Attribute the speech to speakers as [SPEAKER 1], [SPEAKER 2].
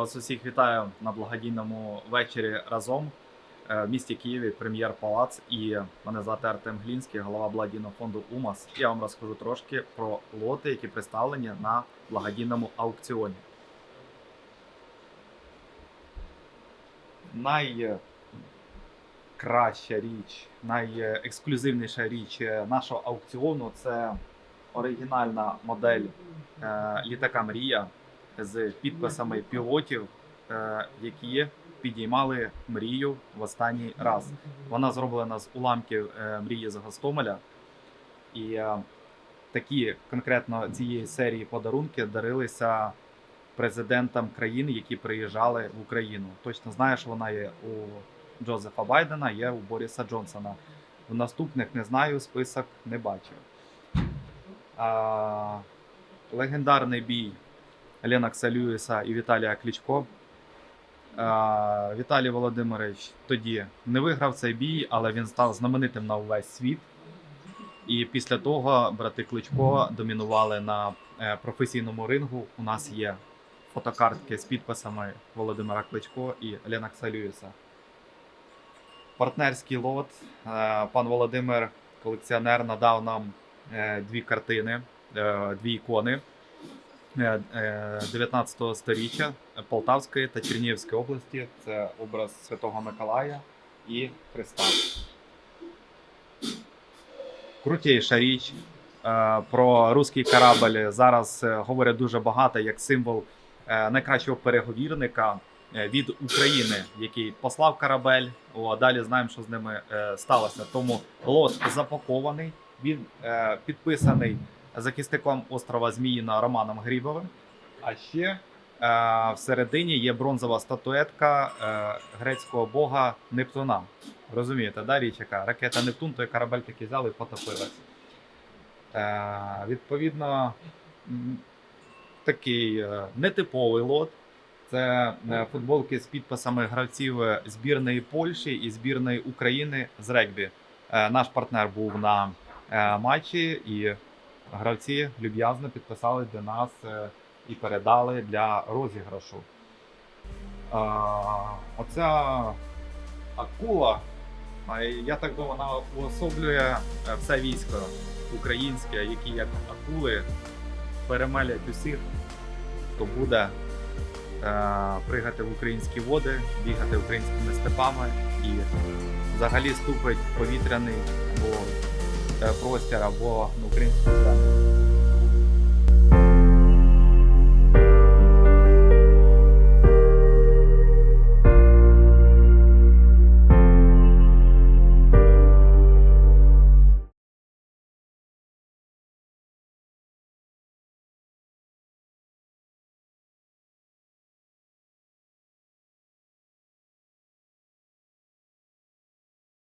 [SPEAKER 1] вас усіх вітаю на благодійному вечорі разом е, в місті Києві, прем'єр Палац. І мене звати Артем Глінський, голова благодійного фонду УМАС. Я вам розкажу трошки про лоти, які представлені на благодійному аукціоні. Найкраща річ, найексклюзивніша річ нашого аукціону це оригінальна модель е, літака Мрія з підписами пілотів, е, які підіймали мрію в останній раз. Вона зроблена з уламків е, мрії з Гостомеля. І е, такі конкретно цієї серії подарунки дарилися президентам країн, які приїжджали в Україну. Точно знаю, що вона є у Джозефа Байдена, є у Боріса Джонсона. В наступних не знаю, список не бачив. А, легендарний бій Ленокса Льюіса і Віталія Кличко. А, Віталій Володимирович тоді не виграв цей бій, але він став знаменитим на увесь світ. І після того брати Кличко домінували на е, професійному рингу. У нас є фотокартки з підписами Володимира Кличко і Ленокса Льюіса. Партнерський лот. Е, Пан Володимир, колекціонер, надав нам е, дві картини, е, дві ікони е, е, 19 століття Полтавської та Чернігівської області. Це образ Святого Миколая і Христа. Крутіша річ. Е, Про руський корабль зараз е, говорять дуже багато як символ е, найкращого переговірника е, від України, який послав корабель. О, далі знаємо, що з ними е, сталося. Тому лот запакований, він е, підписаний захисником острова Зміїна Романом Грібовим. А ще е, всередині є бронзова статуетка е, грецького бога Нептуна. Розумієте, да, річ яка? Ракета Нептун, той корабель такий взяли і потопилась. Е, відповідно, такий нетиповий лот. Це футболки з підписами гравців збірної Польщі і збірної України з регбі. Наш партнер був на матчі, і гравці люб'язно підписали для нас е, і передали для розіграшу. Оця акула, я так думаю, вона уособлює е, все військо українське, які як акули перемелять усіх, хто буде е, пригати в українські води, бігати українськими степами і взагалі ступить повітряний або простір або на українську землю.